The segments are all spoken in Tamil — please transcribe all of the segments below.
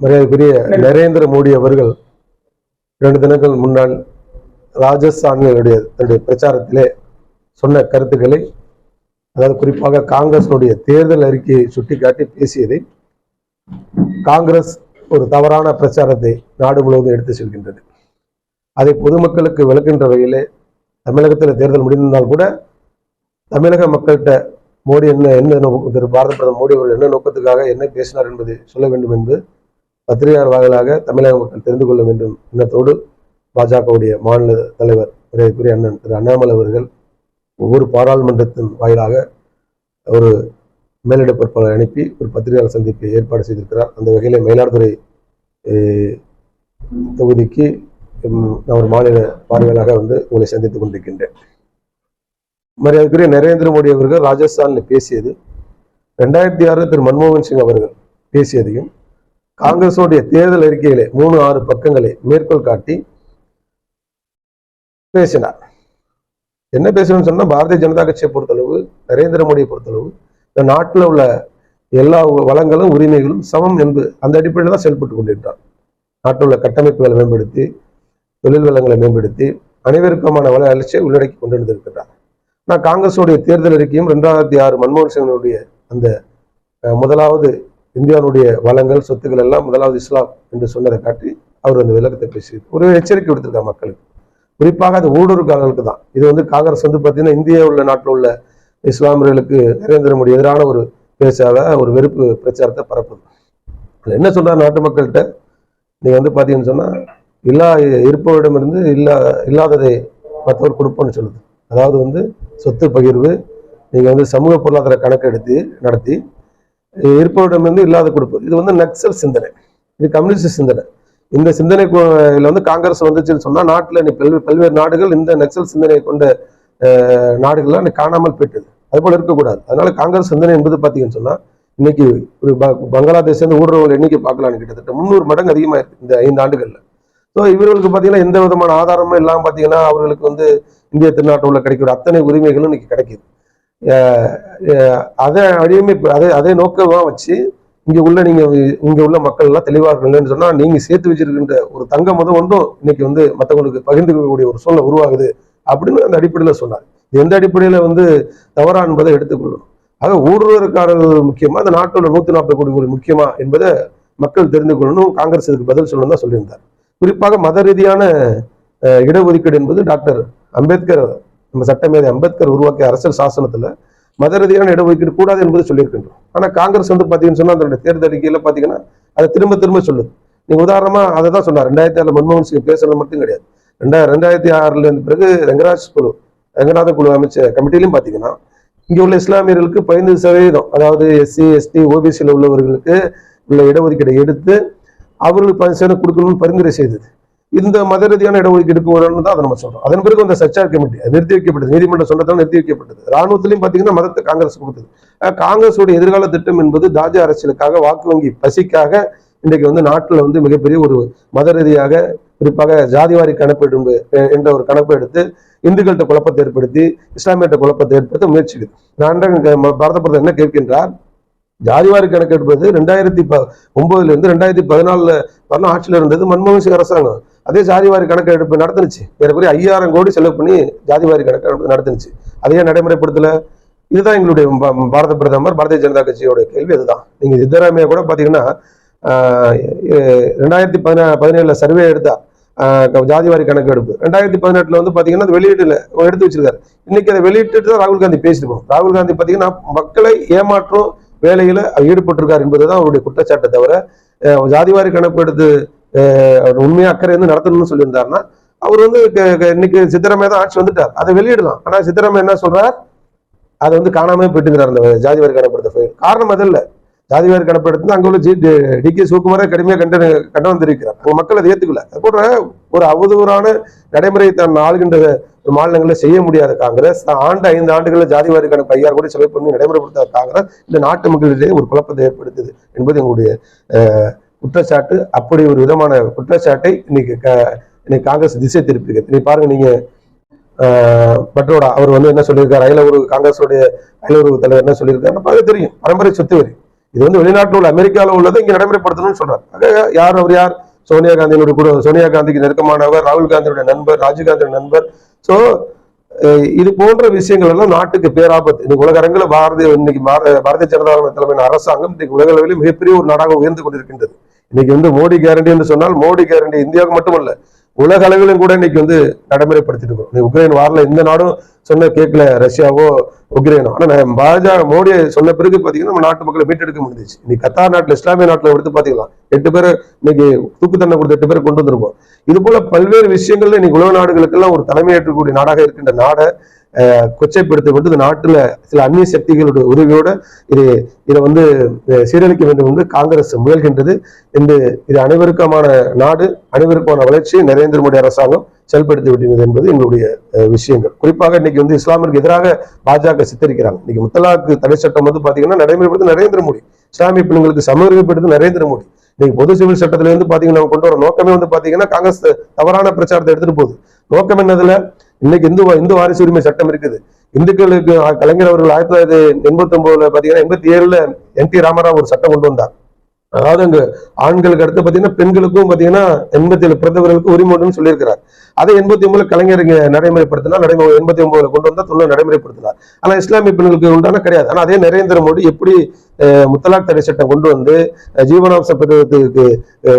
மரியாதைக்குரிய நரேந்திர மோடி அவர்கள் இரண்டு தினங்கள் முன்னால் ராஜஸ்தானினுடைய தன்னுடைய பிரச்சாரத்திலே சொன்ன கருத்துக்களை அதாவது குறிப்பாக காங்கிரஸினுடைய தேர்தல் அறிக்கையை சுட்டிக்காட்டி பேசியதை காங்கிரஸ் ஒரு தவறான பிரச்சாரத்தை நாடு முழுவதும் எடுத்து செல்கின்றது. அதை பொதுமக்களுக்கு விளக்கின்ற வகையிலே தமிழகத்தில் தேர்தல் முடிந்திருந்தால் கூட தமிழக மக்கள்கிட்ட மோடி என்ன என்ன நோக்க- திரு பாரத பிரதமர் மோடி அவர்கள் என்ன நோக்கத்துக்காக என்ன பேசினார் என்பதை சொல்ல வேண்டும் என்று பத்திரிகையாளர் வாயிலாக தமிழக மக்கள் தெரிந்து கொள்ள வேண்டும் எண்ணத்தோடு பாஜகவுடைய மாநில தலைவர் மரியாதைக்குரிய அண்ணன் திரு அண்ணாமலை அவர்கள் ஒவ்வொரு பாராளுமன்றத்தின் வாயிலாக ஒரு மேலிட பொறுப்பாளர் அனுப்பி ஒரு பத்திரிகையாளர் சந்திப்பை ஏற்பாடு செய்திருக்கிறார். அந்த வகையில் மயிலாடுதுறை தொகுதிக்கு நான் ஒரு மாநில பார்வையாளராக வந்து உங்களை சந்தித்துக் கொண்டிருக்கின்றேன். மரியாதைக்குரிய நரேந்திர மோடி அவர்கள் ராஜஸ்தானில் பேசியது. ரெண்டாயிரத்தி ஆறு திரு மன்மோகன் சிங் அவர்கள் பேசியதையும் காங்கிரஸோடைய தேர்தல் அறிக்கையிலே மூணு ஆறு பக்கங்களை மேற்கோள் காட்டி பேசினார். என்ன பேசணும்னு சொன்னா பாரதிய ஜனதா கட்சியை பொறுத்தளவு நரேந்திர மோடியை பொறுத்தளவு இந்த நாட்டில் உள்ள எல்லா வளங்களும் உரிமைகளும் சமம் என்பது அந்த அடிப்படையில் தான் செயல்பட்டு கொண்டிருக்கிறார். நாட்டில் உள்ள கட்டமைப்புகளை மேம்படுத்தி தொழில் வளங்களை மேம்படுத்தி அனைவருக்குமான வள வளர்ச்சியை உள்ளடக்கி கொண்டு வந்திருக்கிறார் நான் காங்கிரஸுடைய தேர்தல் அறிக்கையும் ரெண்டாயிரத்தி ஆறு மன்மோகன் சிங்கினுடைய அந்த முதலாவது இந்தியாவுடைய வளங்கள் சொத்துக்கள் எல்லாம் முதலாவது இஸ்லாம் என்று சொன்னதை காட்டி அவர் அந்த விளக்கத்தை பேசி ஒரு எச்சரிக்கை விடுத்திருக்கார் மக்களுக்கு. குறிப்பாக அது ஊடுருக்காரர்களுக்கு தான். இது வந்து காங்கிரஸ் வந்து பார்த்தீங்கன்னா இந்தியா உள்ள நாட்டில் உள்ள இஸ்லாமியர்களுக்கு நரேந்திர மோடி எதிரான ஒரு பேச்சாக ஒரு வெறுப்பு பிரச்சாரத்தை பரப்புது. அதில் என்ன சொல்கிறார் நாட்டு மக்கள்கிட்ட? நீங்கள் வந்து பார்த்தீங்கன்னு சொன்னால் இல்லா இருப்பவரிடமிருந்து இல்லா இல்லாததை மற்றவர் கொடுப்போம்னு சொல்லுது. அதாவது வந்து சொத்து பகிர்வு நீங்கள் வந்து சமூக பொருளாதார கணக்கு எடுத்து நடத்தி இருப்பவரிடமிருந்து இல்லாத கொடுப்பு இது வந்து நக்சல் சிந்தனை இது கம்யூனிஸ்ட் சிந்தனை இந்த சிந்தனை இதில் வந்து காங்கிரஸ் வந்துச்சுன்னு சொன்னால் நாட்டில் இன்னைக்கு பல்வேறு பல்வேறு நாடுகள் இந்த நக்சல் சிந்தனையை கொண்ட நாடுகள்லாம் இன்னைக்கு காணாமல் போயிட்டது அதுபோல் இருக்கக்கூடாது அதனால காங்கிரஸ் சிந்தனை என்பது பார்த்தீங்கன்னு சொன்னால் இன்னைக்கு ஒரு ப- பங்களாதேஷ் எண்ணிக்கை பார்க்கலாம்னு கிட்டத்தட்ட முந்நூறு மடங்கு அதிகமாக இருக்குது இந்த ஐந்து ஆண்டுகளில் ஸோ இவர்களுக்கு பார்த்தீங்கன்னா எந்த விதமான ஆதாரமும் இல்லாம பார்த்தீங்கன்னா அவர்களுக்கு வந்து இந்திய திருநாட்டில் கிடைக்கிற அத்தனை உரிமைகளும் இன்னைக்கு கிடைக்குது. அஹ் அஹ் அதை அதே அதே நோக்கமா வச்சு இங்க உள்ள நீங்க இங்க உள்ள மக்கள் எல்லாம் தெளிவாக இருக்கணும்னு சொன்னா நீங்க சேர்த்து வச்சிருக்கின்ற ஒரு தங்கம் முதல் ஒன்றும் இன்னைக்கு வந்து மற்றவங்களுக்கு பகிர்ந்துக்கக்கூடிய ஒரு சூழ்நிலை உருவாகுது அப்படின்னு அந்த அடிப்படையில சொன்னார். இது எந்த அடிப்படையில வந்து தவறா என்பதை எடுத்துக்கொள்ளணும் ஆக ஊடுருவற்காரர்கள் முக்கியமா அந்த நாட்டில் உள்ள நூத்தி நாற்பது கோடி கோடி முக்கியமா என்பதை மக்கள் தெரிந்து கொள்ளணும். காங்கிரஸ் இதுக்கு பதில் சொல்லணும் தான் சொல்லியிருந்தார். குறிப்பாக மத ரீதியான இடஒதுக்கீடு என்பது டாக்டர் அம்பேத்கர் நம்ம சட்டமேதை அம்பேத்கர் உருவாக்கிய அரசியல் சாசனத்தில் மத ரீதியான இடஒதுக்கீடு கூடாது என்பது சொல்லியிருக்கின்றோம். ஆனால் காங்கிரஸ் வந்து பார்த்தீங்கன்னு சொன்னால் அதனுடைய தேர்தல் அறிக்கையில் பார்த்தீங்கன்னா அதை திரும்ப திரும்ப சொல்லுது. நீங்கள் உதாரணமாக அதை தான் சொன்னார். ரெண்டாயிரத்தி ஆறில் மன்மோகன் சிங் பேசுறது மட்டும் கிடையாது. ரெண்டா ரெண்டாயிரத்தி ஆறுல இருந்து பிறகு ரங்கராஜ் குழு ரங்கநாத குழு அமைச்ச கமிட்டிலையும் பார்த்தீங்கன்னா இங்கே உள்ள இஸ்லாமியர்களுக்கு பதினைந்து சதவீதம் அதாவது எஸ்சி எஸ்டி ஓபிசியில் உள்ளவர்களுக்கு உள்ள இடஒதுக்கீடை எடுத்து அவர்களுக்கு பதினஞ்சு சதவீதம் கொடுக்கணும்னு பரிந்துரை செய்தது. இந்த மத ரீதியான இடஒதுக்கீடுக்கு வரணும்னு தான் அதை நம்ம சொல்றோம். அதன் பிறகு அந்த சச்சார் கமிட்டி நிறுத்தி வைக்கப்பட்டது. நீதிமன்றம் சொன்னதால் நிறுத்தி வைக்கப்பட்டது. ராணுவத்திலையும் பார்த்தீங்கன்னா மதத்தை காங்கிரஸ் கொடுத்தது. காங்கிரஸோட எதிர்கால திட்டம் என்பது தாஜா அரசியலுக்காக வாக்கு வங்கி பசிக்காக இன்றைக்கு வந்து நாட்டில் வந்து மிகப்பெரிய ஒரு மத ரீதியாக குறிப்பாக ஜாதிவாரி கணக்கெடு எடுப்பு என்ற ஒரு கணப்பை எடுத்து இந்துக்கள்கிட்ட குழப்பத்தை ஏற்படுத்தி இஸ்லாமியர்கிட்ட குழப்பத்தை ஏற்படுத்த முயற்சிக்குது. நான் பாரத பிரதமர் என்ன கேட்கின்றார்? ஜாதிவாரி கணக்கு எடுப்பது ரெண்டாயிரத்தி ப ஒன்பதுல இருந்து ரெண்டாயிரத்தி பதினாலுல வரலாம் ஆட்சியில் இருந்தது மன்மோகன் சிங் அரசாங்கம். அதே ஜாதிவாரி கணக்கு எடுப்பு நடத்துனுச்சு ஏறக்குறைய ஐயாயிரம் கோடி செலவு பண்ணி ஜாதிவாரி கணக்கு எடுப்பு நடத்துனுச்சு அதையே நடைமுறைப்படுத்தல. இதுதான் எங்களுடைய பாரத பிரதமர் பாரதிய ஜனதா கட்சியோட கேள்வி அதுதான். நீங்க சித்தராமையா கூட பாத்தீங்கன்னா ரெண்டாயிரத்தி பதினா பதினேழுல சர்வே எடுத்தா ஜாதிவாரி கணக்கு எடுப்பு. ரெண்டாயிரத்தி பதினெட்டுல வந்து பாத்தீங்கன்னா அது வெளியீட்டில் எடுத்து வச்சிருக்காரு. இன்னைக்கு அதை வெளியிட்டு தான் ராகுல் காந்தி பேசிருக்கோம் ராகுல் காந்தி பாத்தீங்கன்னா மக்களை ஏமாற்றும் வேலையில அவர் என்பது என்பதுதான் அவருடைய குற்றச்சாட்டை தவிர அஹ், ஜாதிவாரி கணக்கு எடுத்து அஹ், அவர் அக்கறை வந்து நடத்தணும்னு சொல்லியிருந்தாருன்னா அவர் வந்து இன்னைக்கு சித்தராமையா தான் ஆட்சி வந்துட்டார். அதை வெளியிடலாம். ஆனா சித்தராமையா என்ன சொல்றார்? அதை வந்து காணாம போயிட்டுங்கிறார் அந்த ஜாதிவாரி கணப்படுத்த ஃபைல். காரணம் அது ஜாதிவார் ஜாதிவாரி கணப்படுத்து அங்க உள்ள ஜி டி கே சிவகுமாரே கடுமையா கண்டன கண்டனம் தெரிவிக்கிறார் அவங்க மக்கள் அதை ஏத்துக்கல. அது போன்ற ஒரு அவதூறான நடைமுறையை தன் ஆளுகின்ற மாநிலங்களில் செய்ய முடியாத காங்கிரஸ் ஆண்டு ஐந்து ஆண்டுகளில் ஜாதிவாரி கணக்கு ஐயாயிரம் கோடி செலவு பண்ணி நடைமுறைப்படுத்தாத காங்கிரஸ் இந்த நாட்டு மக்களிடையே ஒரு குழப்பத்தை ஏற்படுத்துது என்பது எங்களுடைய குற்றச்சாட்டு. அப்படி ஒரு விதமான குற்றச்சாட்டை இன்னைக்கு க- இன்னைக்கு காங்கிரஸ் திசை திருப்பிருக்கு நீ பாருங்க நீங்க பட்ரோடா அவர் வந்து என்ன சொல்லியிருக்காரு? அயல காங்கிரஸுடைய அயல தலைவர் என்ன சொல்லியிருக்காரு? நமக்கு தெரியும். பரம்பரை சொத்து வரி. இது வந்து வெளிநாட்டில் உள்ள அமெரிக்காவில் உள்ளதை இங்க நடைமுறைப்படுத்தணும்னு சொல்றாரு. ஆக யார் அவர் யார்? சோனியா காந்தியினுடைய கூட சோனியா காந்திக்கு நெருக்கமானவர் ராகுல் காந்தியுடைய நண்பர் ராஜீவ்காந்தியுடைய நண்பர். சோ இது போன்ற விஷயங்கள் எல்லாம் நாட்டுக்கு பேராபத்து. இன்னைக்கு உலக அரங்கில் பாரதிய இன்னைக்கு பாரதிய ஜனதா தலைமையின் அரசாங்கம் இன்னைக்கு உலக அளவில் மிகப்பெரிய ஒரு நாடாக உயர்ந்து கொண்டிருக்கின்றது. இன்னைக்கு வந்து மோடி கேரண்டி என்று சொன்னால் மோடி கேரண்டி இந்தியாவுக்கு மட்டுமல்ல உலக அளவிலும் கூட இன்னைக்கு வந்து நடைமுறைப்படுத்திட்டு இருக்கோம். இன்னைக்கு உக்ரைன் வாரில் எந்த நாடும் சொன்ன கேட்கல ரஷ்யாவோ உக்ரைனோ. ஆனா நான் பாஜக மோடி சொன்ன பிறகு பார்த்தீங்கன்னா நம்ம நாட்டு மக்களை மீட்டெடுக்க முடிஞ்சிச்சு. இன்னைக்கு கத்தார் நாட்டில் இஸ்லாமிய நாட்டில் எடுத்து பாத்தீங்களா? எட்டு பேர் இன்னைக்கு தூக்கு தண்டனை கொடுத்த எட்டு பேர் கொண்டு வந்திருக்கோம் இது போல பல்வேறு விஷயங்கள்ல இன்னைக்கு உலக நாடுகளுக்கெல்லாம் ஒரு தலைமையேற்றக்கூடிய நாடாக இருக்கின்ற நாடை கொச்சைப்படுத்தப்பட்டு கொச்சைப்படுத்திக் கொண்டு இந்த நாட்டுல சில அந்நிய சக்திகளுடைய உதவியோட இது இதை வந்து சீரழிக்க வேண்டும் என்று காங்கிரஸ் முயல்கின்றது என்று இது அனைவருக்குமான நாடு அனைவருக்குமான வளர்ச்சியை நரேந்திர மோடி அரசாங்கம் செயல்படுத்தி விட்டது என்பது எங்களுடைய விஷயங்கள். குறிப்பாக இன்னைக்கு வந்து இஸ்லாமிற்கு எதிராக பாஜக சித்தரிக்கிறாங்க. இன்னைக்கு முத்தலாக்கு தடை சட்டம் வந்து பாத்தீங்கன்னா நடைமுறைப்படுத்த நரேந்திர மோடி. இஸ்லாமிய பெண்களுக்கு சமர்ப்பிப்படுத்து நரேந்திர மோடி. இன்னைக்கு பொது சிவில் சட்டத்துல இருந்து பாத்தீங்கன்னா கொண்டு வர நோக்கமே வந்து பாத்தீங்கன்னா காங்கிரஸ் தவறான பிரச்சாரத்தை எடுத்துட்டு போகுது. நோக்கம் என்னதுல? இன்னைக்கு இந்து இந்து வாரிசு உரிமை சட்டம் இருக்குது. இந்துக்களுக்கு கலைஞர் அவர்கள் ஆயிரத்தி தொள்ளாயிரத்தி எண்பத்தி ஒன்பதுல பாத்தீங்கன்னா எண்பத்தி ஏழுல என் டி ராமராவ் ஒரு சட்டம் கொண்டு வந்தார். அதாவது அங்க ஆண்களுக்கு அடுத்து பாத்தீங்கன்னா பெண்களுக்கும் பாத்தீங்கன்னா எண்பத்தி ஏழு பிறந்தவர்களுக்கு உரிமை சொல்லியிருக்கிறார். அதை எண்பத்தி ஒன்பதுல கலைஞர் நடைமுறைப்படுத்தினா நடைமுறை எண்பத்தி ஒன்பதுல கொண்டு வந்தா தொண்ணூறு நடைமுறைப்படுத்தினார். ஆனா இஸ்லாமிய பெண்களுக்கு உண்டான கிடையாது. ஆனா அதே நரேந்திர மோடி எப்படி முத்தலாக் தடை சட்டம் கொண்டு வந்து அஹ், ஜீவனாம்ச பெறுவதற்கு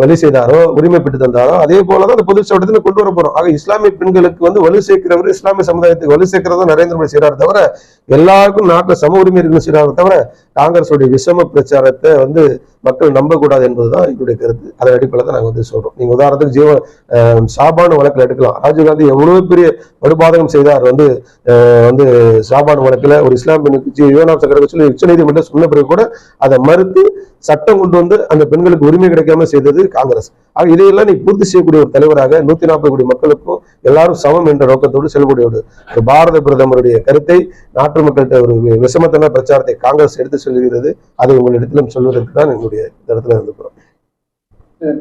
வழி செய்தாரோ உரிமை பெற்று தந்தாரோ அதே போலதான் அந்த பொது சட்டத்தை கொண்டு வர போறோம். ஆக இஸ்லாமிய பெண்களுக்கு வந்து வலு சேர்க்கிறவர் இஸ்லாமிய சமுதாயத்துக்கு வலு சேர்க்கிறதா நரேந்திர மோடி செய்யறாரு தவிர எல்லாருக்கும் நாட்டுல சம உரிமை இருக்குன்னு செய்யறாரு தவிர காங்கிரஸுடைய விஷம பிரச்சாரத்தை வந்து மக்கள் நம்பக்கூடாது என்பதுதான் எங்களுடைய கருத்து. அதன் அடிப்படையில் தான் நாங்கள் வந்து சொல்றோம். நீங்க உதாரணத்துக்கு ஜீவ சாபான வழக்கில் எடுக்கலாம். ராஜீவ்காந்தி எவ்வளவு பெரிய படுபாதகம் செய்தார் வந்து வந்து ஷாபான் வழக்கில் ஒரு இஸ்லாம் பெண்ணுக்கு ஜீ- சக்கரவை சொல்லி உச்சநீதிமன்றம் சொன்ன பிறகு கூட அதை மறுத்து சட்டம் கொண்டு வந்து அந்த பெண்களுக்கு உரிமை கிடைக்காம செய்தது காங்கிரஸ். ஆக இதையெல்லாம் நீ பூர்த்தி செய்யக்கூடிய ஒரு தலைவராக நூத்தி நாற்பது கோடி மக்களுக்கும் எல்லாரும் சமம் என்ற நோக்கத்தோடு செல்லக்கூடிய ஒரு பாரத பிரதமருடைய கருத்தை நாட்டு மக்கள்கிட்ட ஒரு விஷமத்தன பிரச்சாரத்தை காங்கிரஸ் எடுத்து செல்கிறது. அதை உங்களிடத்திலும் சொல்வதற்கு தான் எங்களுடைய இந்த இடத்துல இருந்துக்கிறோம். சார்.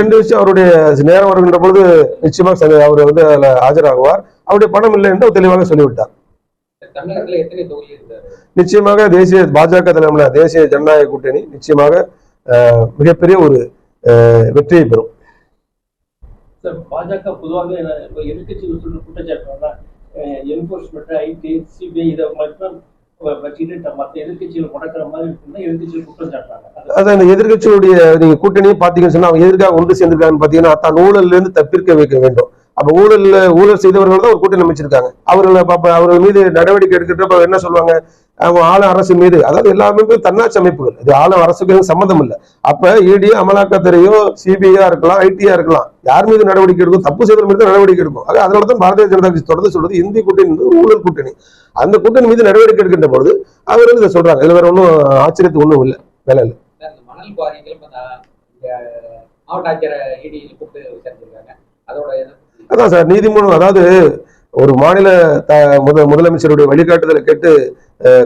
ரெண்டு விஷயம் அவருடைய நேரம் வருகின்ற பொழுது நிச்சயமாக அவர் வந்து அதுல ஆஜராகுவார். அவருடைய பணம் இல்லை என்று தெளிவாக சொல்லிவிட்டார். தமிழகத்துல எத்தனை தொகுதி இருக்காரு? நிச்சயமாக தேசிய பாஜக தலைமையில தேசிய ஜனநாயக கூட்டணி நிச்சயமாக மிகப்பெரிய ஒரு வெற்றியை பெறும். சார் பாஜக பொதுவாகவே சொல்ற குற்றச்சாட்டு என்போர்ஸ்மெண்ட் ஐடி சிபிஐ இதை மட்டும் அதான் இந்த எதிர்கட்சியுடைய நீங்க கூட்டணியை பாத்தீங்கன்னு சொன்னா அவங்க எதிர்க்காக ஒன்று சேர்ந்திருக்காங்கன்னு பாத்தீங்கன்னா தான் ஊழல்ல இருந்து தப்பிர்க்க வைக்க வேண்டும். அப்ப ஊழல்ல ஊழல் செய்தவர்கள் தான் ஒரு கூட்டணி அமைச்சிருக்காங்க. அவர்களை பாப்ப அவர்கள் மீது நடவடிக்கை எடுக்கிறப்ப என்ன சொல்லுவாங்க? ஆளும் அரசு மீது அதாவது எல்லா அமைப்பும் தன்னாட்சி அமைப்புகள். இது ஆளும் அரசுக்கு சம்மந்தம் இல்லை. அப்ப இடி அமலாக்கத்துறையோ சிபிஐயா இருக்கலாம் ஐடியா இருக்கலாம். யார் மீது நடவடிக்கை எடுக்கும்? தப்பு செய்தவர் மீது நடவடிக்கை எடுக்கும். ஆக அதனால தான் பாரதிய ஜனதா கட்சி தொடர்ந்து சொல்றது இந்திய கூட்டணி என்பது ஊழல் கூட்டணி. அந்த கூட்டணி மீது நடவடிக்கை எடுக்கின்ற பொழுது அவர்கள் இதை சொல்றாங்க. இதுல வேற ஒன்றும் ஆச்சரியத்துக்கு ஒன்றும் இல்லை. வேலை இல்லை. இந்த மணல் குவாரிகள் இப்ப நான் இங்க மாவட்ட ஆட்சியரை இடி கூப்பிட்டு விசாரிச்சிருக்காங்க. அதோட அதான் சார் நீதிமன்றம் அதாவது ஒரு மாநில த முத முதலமைச்சருடைய வழிகாட்டுதலை கேட்டு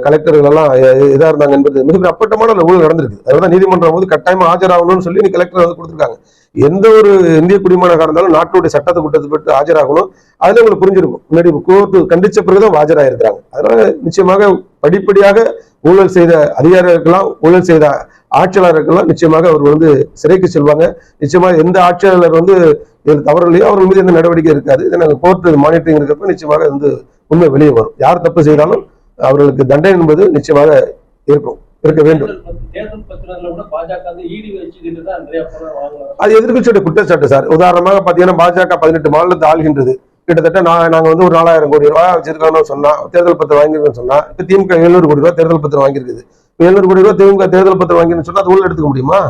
கலெக்டர்கள் எல்லாம் இதாக இதா இருந்தாங்க என்பது மிக அப்பட்டமான ஒரு ஊழல் நடந்திருக்கு. அதனால நீதிமன்றம் வந்து கட்டாயமா ஆஜராகணும்னு சொல்லி நீ கலெக்டர் வந்து கொடுத்துருக்காங்க. எந்த ஒரு இந்திய குடிமகனாக இருந்தாலும் நாட்டுடைய சட்டத்தை கூட்டத்தை பெற்று ஆஜராகணும். அதுல உங்களுக்கு புரிஞ்சிருக்கும். முன்னாடி கோர்ட்டு கண்டிச்ச பிறகுதான் ஆஜராயிருக்கிறாங்க. அதனால நிச்சயமாக படிப்படியாக ஊழல் செய்த அதிகாரிகள் இருக்கலாம் ஊழல் செய்த ஆட்சியாளர் இருக்கலாம் நிச்சயமாக அவர் வந்து சிறைக்கு செல்வாங்க. நிச்சயமாக எந்த ஆட்சியாளர் வந்து இதில் தவறு இல்லையோ அவர்கள் மீது எந்த நடவடிக்கை இருக்காது. இதை நாங்கள் கோர்ட்டு மானிட்டரிங் இருக்கிறப்ப நிச்சயமாக வந்து உண்மை வெளியே வரும். யார் தப்பு செய்தாலும் அவர்களுக்கு தண்டனை என்பது நிச்சயமாக இருக்கும் இருக்க வேண்டும். அது எதிர்க்கட்சியோட குற்றச்சாட்டு சார். உதாரணமாக பாத்தீங்கன்னா பாஜக பதினெட்டு மாநிலத்தை ஆள்கின்றது. கிட்டத்தட்ட நான் நாங்க வந்து ஒரு நாலாயிரம் கோடி ரூபாய் வச்சிருக்கோம்னு சொன்னா தேர்தல் பத்திரம் வாங்கியிருக்கேன்னு சொன்னால் இப்போ திமுக எழுநூறு கோடி ரூபாய் தேர்தல் பத்திரம் வாங்கியிருக்குது. எழுநூறு கோடி ரூபாய் திமுக தேர்தல் பத்திரம் வாங்கினு சொன்னா அது உள்ள எடுத்துக்க முடியுமா?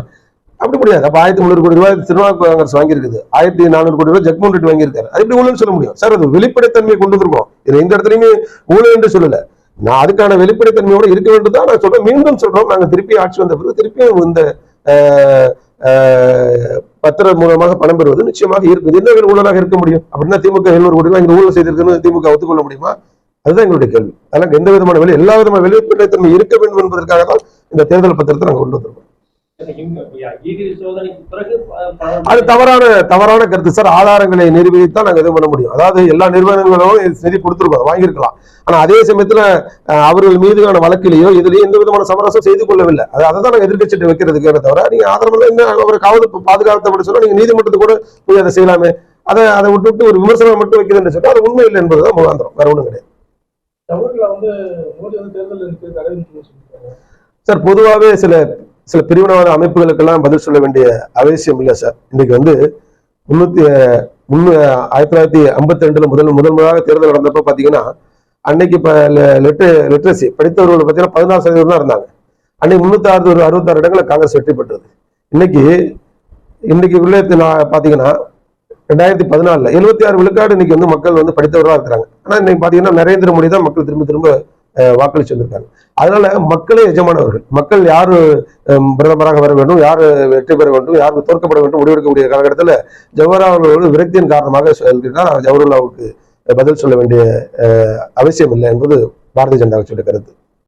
அப்படி முடியாது. அப்போ ஆயிரத்தி முந்நூறு கோடி ரூபாய் திருநாள் காங்கிரஸ் வாங்கியிருக்குது. ஆயிரத்தி நானூறு கோடி ரூபாய் ஜெக்மோகன் ரெட்டி வாங்கியிருக்காரு. அது எப்படி ஊழல்னு சொல்ல முடியும்? சார் அது வெளிப்படைத்தன்மையை கொண்டு வந்திருக்கோம். இது எந்த இடத்துலையுமே ஊழல் என்று சொல்லல. நான் அதுக்கான வெளிப்படைத்தன்மையோடு இருக்க வேண்டும் தான் நான் சொல்றேன். மீண்டும் சொல்றோம். நாங்க திருப்பி ஆட்சி வந்த பிறகு திருப்பியும் இந்த ஆஹ், ஆஹ், பத்திரம் மூலமாக பணம் பெறுவது நிச்சயமாக இருக்குது என்ன வேறு ஊழலாக இருக்க முடியும்? அப்படின்னா திமுக எழுநூறு கோடி ரூபாய் இங்க ஊழல் செய்திருக்குன்னு திமுக ஒத்துக்கொள்ள முடியுமா? அதுதான் எங்களுடைய கேள்வி. அதனால எந்த விதமான வெளி எல்லா விதமான வெளிப்படைத்தன்மை இருக்க வேண்டும் என்பதற்காக தான் இந்த தேர்தல் பத்திரத்தை நாங்கள் கொண்டு வந்திருக்கோம். அது தவறான தவறான கருத்து சார். ஆதாரங்களை நிரூபித்தான் நாங்க எதுவும் பண்ண முடியும். அதாவது எல்லா நிறுவனங்களும் இது நிதி கொடுத்துருக்கோம் வாங்கியிருக்கலாம். ஆனா அதே சமயத்துல அவர்கள் மீதான வழக்கிலேயோ இதுலயோ எந்த விதமான சமரசம் செய்து கொள்ளவில்லை. அது அதை தான் நாங்க எதிர்க்கட்சிட்டு வைக்கிறதுக்கு தவிர நீங்க ஆதாரம் என்ன அவரை காவல் பாதுகாத்த சொன்னா நீங்க நீதிமன்றத்துக்கு கூட போய் அதை செய்யலாமே. அதை அதை விட்டு ஒரு விமர்சனம் மட்டும் வைக்கிறதுன்னு சொன்னா அது உண்மை இல்லை என்பதுதான் முகாந்திரம். வேற ஒண்ணும் கிடையாது. சார் பொதுவாகவே சில சில பிரிவினவாத அமைப்புகளுக்கெல்லாம் பதில் சொல்ல வேண்டிய அவசியம் இல்லை சார். இன்னைக்கு வந்து முன்னூத்தி முன்னு ஆயிரத்தி தொள்ளாயிரத்தி ஐம்பத்தி ரெண்டுல முதல் முதல் முதலாக தேர்தல் நடந்தப்ப பாத்தீங்கன்னா அன்னைக்கு இப்போ லெட்டு லிட்ரஸி படித்தவர்கள் பார்த்தீங்கன்னா பதினாறு சதவீதம் தான் இருந்தாங்க. அன்னைக்கு முன்னூத்தி ஆறு ஒரு அறுபத்தாறு இடங்களில் காங்கிரஸ் வெற்றி பெற்றது. இன்னைக்கு இன்னைக்கு உள்ள பார்த்தீங்கன்னா பாத்தீங்கன்னா ரெண்டாயிரத்தி பதினாலுல எழுபத்தி ஆறு விழுக்காடு இன்னைக்கு வந்து மக்கள் வந்து படித்தவர்களாக இருக்கிறாங்க. ஆனா இன்னைக்கு பாத்தீங்கன்னா நரேந்திர மோடி தான் மக்கள் திரும்ப திரும்ப வாக்களிச்சு வந்திருக்காங்க. அதனால மக்களே எஜமானவர்கள் மக்கள் யார் பிரதமராக வர வேண்டும் யார் வெற்றி பெற வேண்டும் யார் தோற்கப்பட வேண்டும் முடிவெடுக்கக்கூடிய காலகட்டத்தில் ஜவஹர்லால் அவர்களோட விரக்தியின் காரணமாக சொல்லிதான் ஜவஹர்லாவுக்கு பதில் சொல்ல வேண்டிய அவசியம் இல்லை என்பது பாரதிய ஜனதா கட்சியோட கருத்து.